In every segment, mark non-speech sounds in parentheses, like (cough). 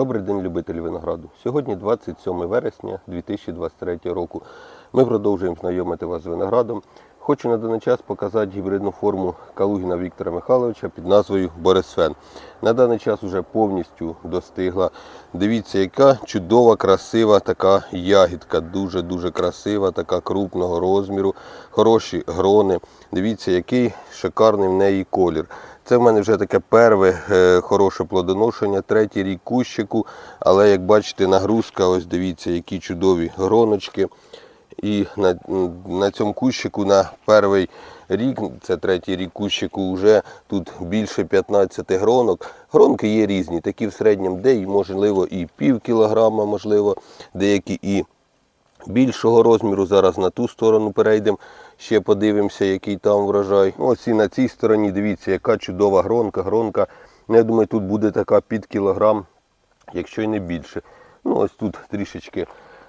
Добрий день, любителі винограду. Сьогодні 27 вересня 2023 року. Ми продовжуємо знайомити вас з виноградом. Хочу на даний час показати гібридну форму Калугіна Віктора Михайловича під назвою Борисфен. На даний час вже повністю достигла. Дивіться, яка чудова, красива така ягідка. Дуже-дуже красива, така крупного розміру, хороші грони. Дивіться, який шикарний в неї колір. Це в мене вже таке перше е, хороше плодоношення, третій рік кущику. Але як бачите, нагрузка, ось дивіться, які чудові гроночки. І на, на цьому кущику на перший рік, це третій рік кущику, вже тут більше 15 гронок. Гронки є різні, такі в середньому, де і можливо і пів кілограма, можливо, деякі і більшого розміру. Зараз на ту сторону перейдемо, ще подивимося, який там врожай. Ось і на цій стороні, дивіться, яка чудова гронка. Гронка, ну, я думаю, тут буде така під кілограм, якщо й не більше. Ну, ось тут трішечки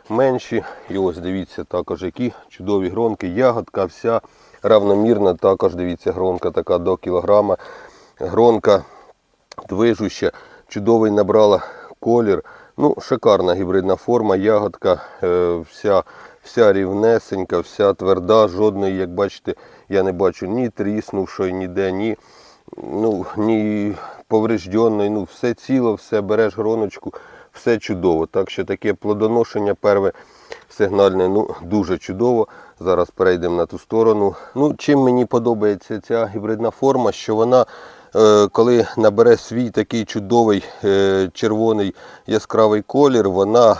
менші. І ось дивіться також, які чудові гронки. Ягодка вся равномірна, також дивіться, гронка така до кілограма. Гронка движуща, чудовий набрала колір. Ну, шикарна гібридна форма, ягодка е, вся, вся рівнесенька, вся тверда, жодної, як бачите, я не бачу ні тріснувшої, ніде, ні, ну, ні поврежденої, ну, все ціло, все береш гроночку, все чудово. Так що таке плодоношення перве сигнальне, ну, дуже чудово. Зараз перейдемо на ту сторону. Ну, чим мені подобається ця гібридна форма, що вона Е, коли набере свій такий чудовий е, червоний яскравий колір, вона,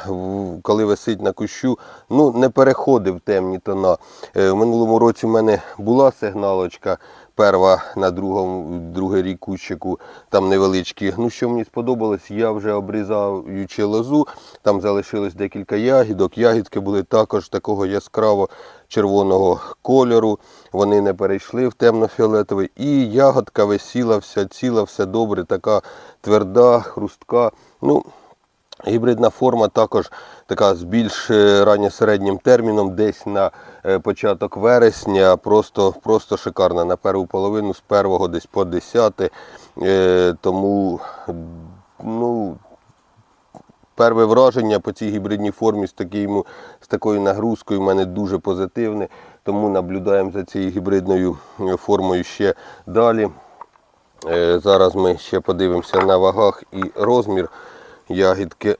коли висить на кущу, ну, не переходить в темні тона. Е, В минулому році в мене була сигналочка. Перва на другому, другий рік кущику, там невеличкі. Ну, що мені сподобалось, я вже обрізаючи лозу, там залишилось декілька ягідок. Ягідки були також такого яскраво червоного кольору. Вони не перейшли в темно-фіолетовий. І ягодка висіла вся ціла, все добре, така тверда, хрустка. Ну, Гібридна форма також така з більш е, ранньосереднім терміном, десь на е, початок вересня, просто, просто шикарна. На першу половину з першого десь по 10. Е, тому ну, перше враження по цій гібридній формі з, таким, з такою нагрузкою в мене дуже позитивне. Тому наблюдаємо за цією гібридною формою ще далі. Зараз ми ще подивимося на вагах і розмір ягідки.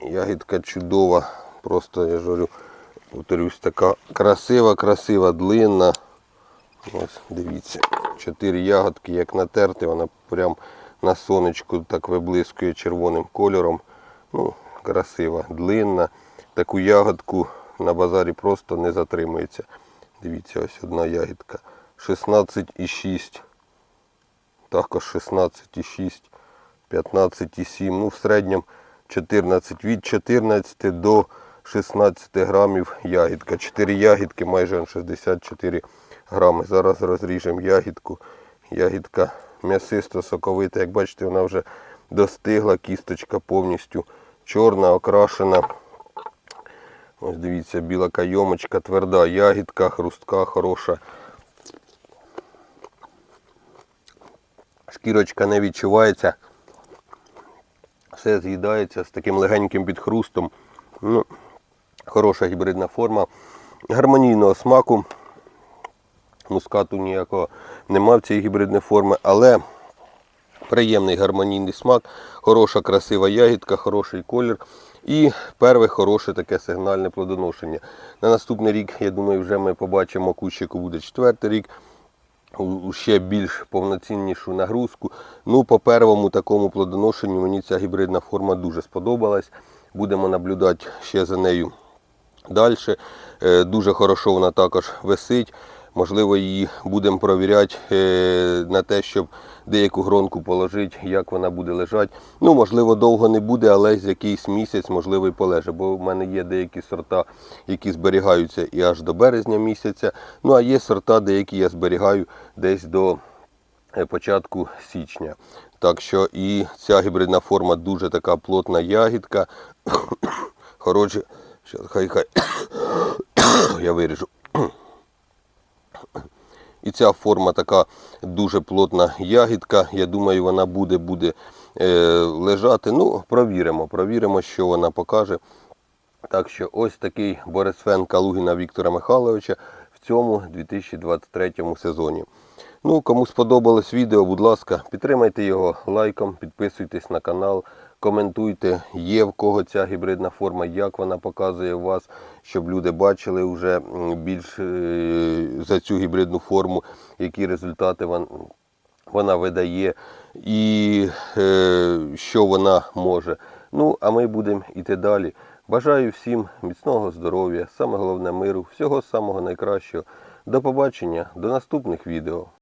Ягідка чудова. Просто я ж говорю, повторюсь, така красива, красива, длинна. Ось дивіться. Чотири ягодки, як натерти, вона прям на сонечку так виблискує червоним кольором. Ну, красива, длинна. Таку ягодку на базарі просто не затримується. Дивіться, ось одна ягідка. 16,6. Також 16,6, 15,7. Ну, в середньому 14. Від 14 до 16 грамів ягідка. 4 ягідки, майже 64 грами. Зараз розріжемо ягідку. Ягідка м'ясисто соковита. Як бачите, вона вже достигла, кісточка повністю чорна, окрашена. Ось дивіться, біла кайомочка, тверда ягідка, хрустка хороша. Шкірочка не відчувається. Все з'їдається з таким легеньким підхрустом. Ну, хороша гібридна форма. Гармонійного смаку. Мускату ніякого нема в цій гібридної форми, але приємний гармонійний смак, хороша красива ягідка, хороший колір. І перше хороше таке сигнальне плодоношення. На наступний рік, я думаю, вже ми побачимо кущику буде четвертий рік ще більш повноціннішу нагрузку. Ну, по первому такому плодоношенню мені ця гібридна форма дуже сподобалась. Будемо наблюдати ще за нею далі. Дуже хорошо вона також висить. Можливо, її будемо провіряти е, на те, щоб деяку гронку положити, як вона буде лежати. Ну, можливо, довго не буде, але з якийсь місяць, можливо, і полеже. Бо в мене є деякі сорта, які зберігаються і аж до березня місяця. Ну, а є сорта, деякі я зберігаю десь до е, початку січня. Так що і ця гібридна форма дуже така плотна ягідка. (coughs) Хороша. Хай хай. (coughs) Я виріжу. І ця форма така дуже плотна ягідка. Я думаю, вона буде, буде е, лежати. Ну, провіримо, провіримо, що вона покаже. Так що ось такий Борисфен Калугіна Віктора Михайловича в цьому 2023 сезоні. Ну, кому сподобалось відео, будь ласка, підтримайте його лайком, підписуйтесь на канал, коментуйте, є в кого ця гібридна форма, як вона показує вас, щоб люди бачили вже більш е, за цю гібридну форму, які результати вона видає і е, що вона може. Ну, а ми будемо йти далі. Бажаю всім міцного здоров'я, саме головне миру, всього самого найкращого. До побачення, до наступних відео.